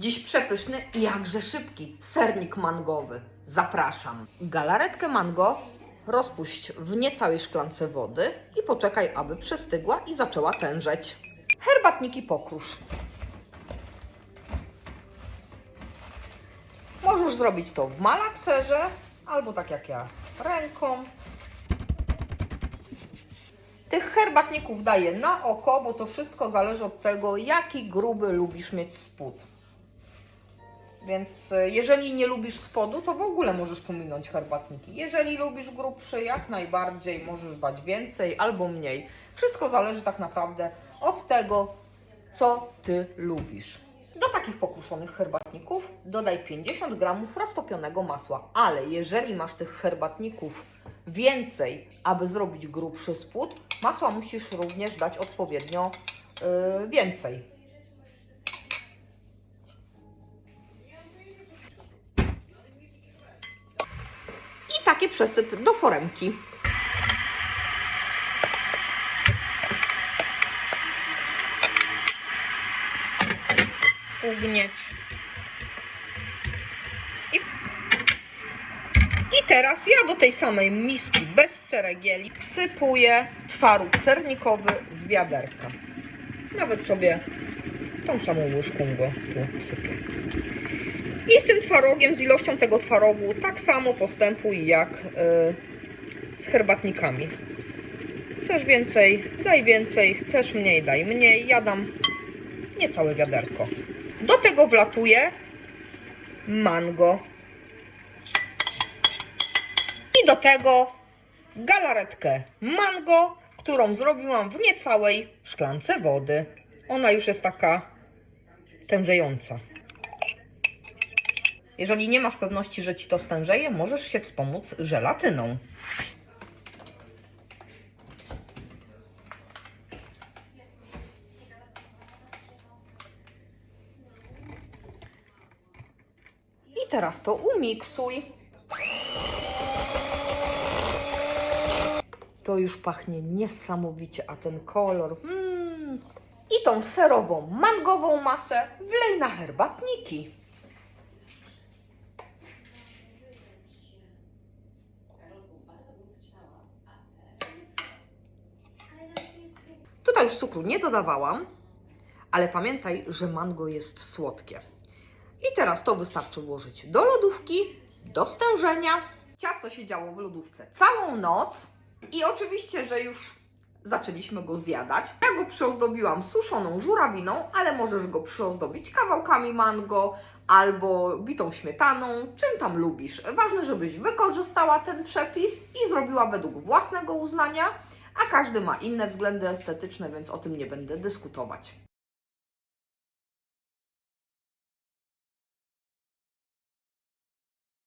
Dziś przepyszny i jakże szybki sernik mangowy. Zapraszam. Galaretkę mango rozpuść w niecałej szklance wody i poczekaj, aby przestygła i zaczęła tężeć. Herbatniki pokrusz. Możesz zrobić to w malakserze albo tak jak ja, ręką. Tych herbatników daję na oko, bo to wszystko zależy od tego, jaki gruby lubisz mieć spód. Więc e, jeżeli nie lubisz spodu, to w ogóle możesz pominąć herbatniki. Jeżeli lubisz grubszy, jak najbardziej możesz dać więcej albo mniej. Wszystko zależy tak naprawdę od tego, co ty lubisz. Do takich pokruszonych herbatników dodaj 50 gramów roztopionego masła, ale jeżeli masz tych herbatników więcej, aby zrobić grubszy spód, masła musisz również dać odpowiednio yy, więcej. I taki przesyp do foremki. ugnieć. I, I teraz ja do tej samej miski bez seregieli wsypuję twaróg sernikowy z wiaderka. Nawet sobie tą samą łyżką go tu wsypię. I z tym twarogiem, z ilością tego twarogu tak samo postępuj jak yy, z herbatnikami. Chcesz więcej, daj więcej, chcesz mniej, daj mniej. Ja dam niecałe wiaderko. Do tego wlatuje mango. I do tego galaretkę mango, którą zrobiłam w niecałej szklance wody. Ona już jest taka tężejąca. Jeżeli nie masz pewności, że ci to stężeje, możesz się wspomóc żelatyną. I teraz to umiksuj. To już pachnie niesamowicie, a ten kolor. Mm. I tą serową, mangową masę wlej na herbatniki. Tutaj już cukru nie dodawałam, ale pamiętaj, że mango jest słodkie. I teraz to wystarczy włożyć do lodówki, do stężenia. Ciasto siedziało w lodówce całą noc i oczywiście, że już zaczęliśmy go zjadać. Ja go przyozdobiłam suszoną żurawiną, ale możesz go przyozdobić kawałkami mango albo bitą śmietaną, czym tam lubisz. Ważne, żebyś wykorzystała ten przepis i zrobiła według własnego uznania, każdy ma inne względy estetyczne, więc o tym nie będę dyskutować.